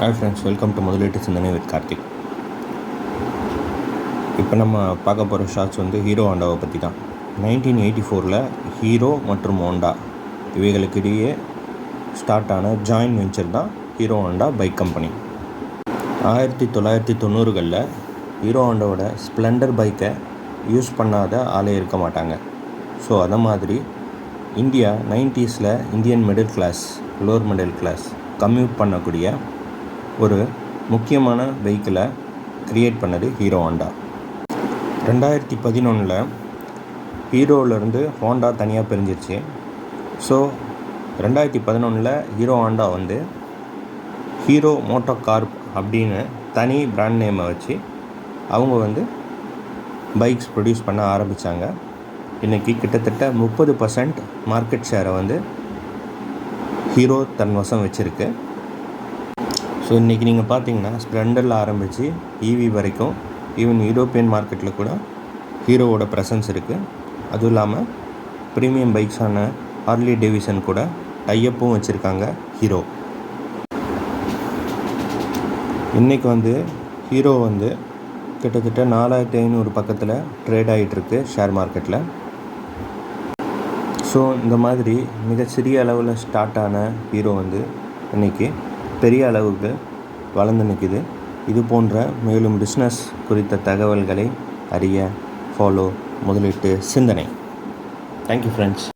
Hi friends welcome to முதலீட்டு சிந்தனை with Karthik இப்போ நம்ம பார்க்க போகிற ஷார்ட்ஸ் வந்து ஹீரோ ஹோண்டாவை பற்றி தான் நைன்டீன் எயிட்டி ஃபோரில் ஹீரோ மற்றும் ஹோண்டா இவைகளுக்கிடையே ஸ்டார்ட் ஆன ஜாயின் வெஞ்சர் தான் ஹீரோ ஹோண்டா பைக் கம்பெனி ஆயிரத்தி தொள்ளாயிரத்தி தொண்ணூறுகளில் ஹீரோ ஹோண்டாவோட ஸ்ப்ளெண்டர் பைக்கை யூஸ் பண்ணாத ஆளே இருக்க மாட்டாங்க. ஸோ அதை மாதிரி India நைன்ட்டீஸில் Indian middle class lower middle class commute பண்ணக்கூடிய ஒரு முக்கியமான வெஹிக்கிளை க்ரியேட் பண்ணது ஹீரோ ஹோண்டா ரெண்டாயிரத்தி பதினொன்றில் ஹீரோவிலேருந்து ஹோண்டா தனியாக பிரிஞ்சிருச்சு. ஸோ ரெண்டாயிரத்தி பதினொன்றில் ஹீரோ ஹோண்டா வந்து ஹீரோ மோட்டோ கார்ப் அப்படின்னு தனி பிராண்ட் நேமை வச்சு அவங்க வந்து பைக்ஸ் ப்ரொடியூஸ் பண்ண ஆரம்பித்தாங்க இன்றைக்கி கிட்டத்தட்ட முப்பது பர்சன்ட் மார்க்கெட் ஷேரை வந்து ஹீரோ தன் வசம் வச்சுருக்கு. ஸோ இன்றைக்கி நீங்கள் பார்த்தீங்கன்னா ஸ்ப்ளெண்டரில் ஆரம்பித்து ஈவி வரைக்கும் ஈவன் யூரோப்பியன் மார்க்கெட்டில் கூட ஹீரோவோட ப்ரெசன்ஸ் இருக்குது அதுவும் இல்லாமல் ப்ரீமியம் பைக்ஸான ஹார்லி டேவிசன் கூட டையப்பும் வச்சுருக்காங்க ஹீரோ. இன்றைக்கி வந்து ஹீரோ வந்து கிட்டத்தட்ட நாலாயிரத்தி ஐநூறு பக்கத்தில் ட்ரேட் ஆகிட்டுருக்கு ஷேர் மார்க்கெட்டில் ஸோ இந்த மாதிரி மிகச்சிறிய அளவில் ஸ்டார்ட் ஆன ஹீரோ வந்து இன்றைக்கி பெரிய அளவுக்கு வளர்ந்து நிற்கிது இது போன்ற மேலும் பிஸ்னஸ் குறித்த தகவல்களை அறிய ஃபாலோ முதலீட்டு சிந்தனை. Thank you friends